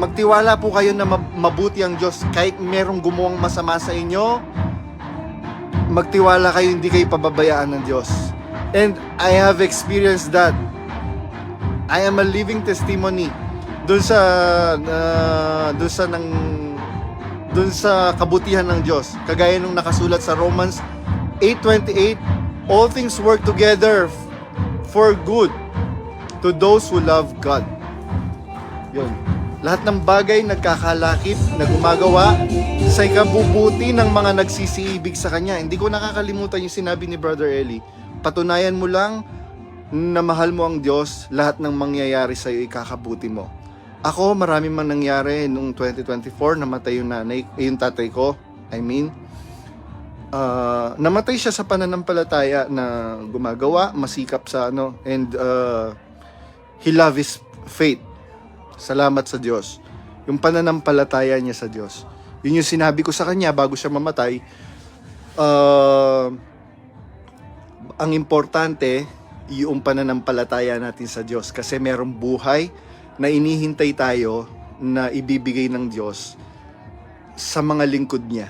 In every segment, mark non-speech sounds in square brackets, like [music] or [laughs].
magtiwala po kayo na mab- mabuti ang Diyos. Kahit merong gumawang masama sa inyo, magtiwala kayo, hindi kayo pababayaan ng Diyos. And I have experienced that. I am a living testimony doon sa uh, doon sa nang doon sa kabutihan ng Diyos. Kagaya nung nakasulat sa Romans 8:28, all things work together for good to those who love God. Yun. Lahat ng bagay nagkakalakip na gumagawa sa ikabubuti ng mga nagsisiibig sa Kanya. Hindi ko nakakalimutan yung sinabi ni Brother Eli. Patunayan mo lang na mahal mo ang Diyos, lahat ng mangyayari sa iyo ikakabuti mo. Ako, marami man nangyari nung 2024, namatay yung nanay, eh, yung tatay ko, I mean. Ah, namatay siya sa pananampalataya na gumagawa, masikap sa ano, and uh, he love his faith. Salamat sa Diyos. Yung pananampalataya niya sa Diyos. Yun yung sinabi ko sa kanya bago siya mamatay. Uh, ang importante, yung pananampalataya natin sa Diyos. Kasi merong buhay na inihintay tayo na ibibigay ng Diyos sa mga lingkod niya.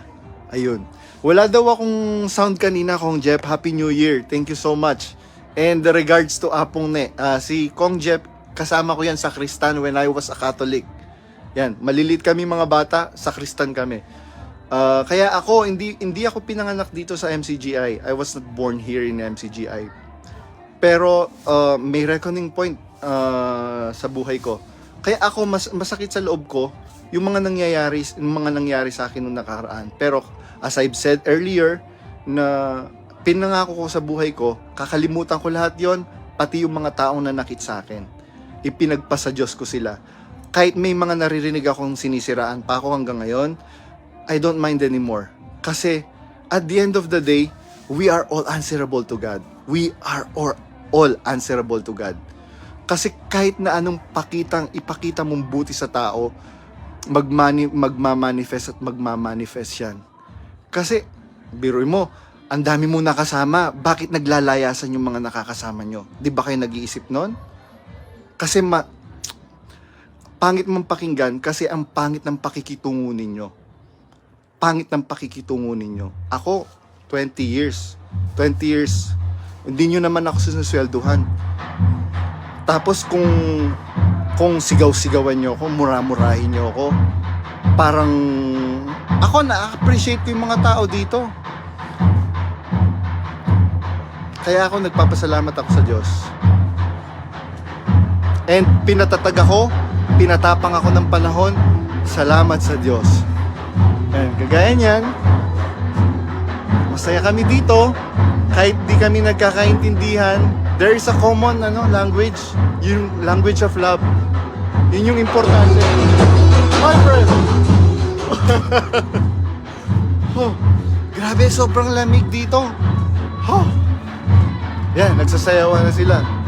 Ayun. Wala daw akong sound kanina, Kong Jeff. Happy New Year. Thank you so much. And regards to Apong Ne, ah, si Kong Jeff, kasama ko yan sa Kristan when I was a Catholic. Yan, malilit kami mga bata, sa Kristan kami. Ah, kaya ako, hindi, hindi ako pinanganak dito sa MCGI. I was not born here in MCGI. Pero ah, may reckoning point ah, sa buhay ko. Kaya ako, mas, masakit sa loob ko yung mga nangyayari, yung mga nangyari sa akin nung nakaraan. Pero as I've said earlier, na pinangako ko sa buhay ko, kakalimutan ko lahat yon pati yung mga taong nanakit sa akin. Ipinagpasa Diyos ko sila. Kahit may mga naririnig akong sinisiraan pa ako hanggang ngayon, I don't mind anymore. Kasi at the end of the day, we are all answerable to God. We are or all answerable to God. Kasi kahit na anong pakitang ipakita mong buti sa tao, magmani, magmamanifest at magmamanifest yan. Kasi, biruin mo, ang dami mo nakasama, bakit naglalayasan yung mga nakakasama nyo? Di ba kayo nag-iisip nun? Kasi ma, pangit mong pakinggan kasi ang pangit ng pakikitungo ninyo. Pangit ng pakikitungo ninyo. Ako, 20 years. 20 years. Hindi nyo naman ako sinuswelduhan. Tapos kung kung sigaw-sigawan nyo ako, mura-murahin nyo ako, parang ako na-appreciate ko yung mga tao dito. Kaya ako nagpapasalamat ako sa Diyos. And pinatatag ako, pinatapang ako ng panahon, salamat sa Diyos. Ayan, kagaya niyan, masaya kami dito, kahit di kami nagkakaintindihan, there is a common ano, language, yung language of love. Yun yung importante. My friend! [laughs] oh, grabe, sobrang lamig dito. Oh. Yan, nagsasayawan na sila.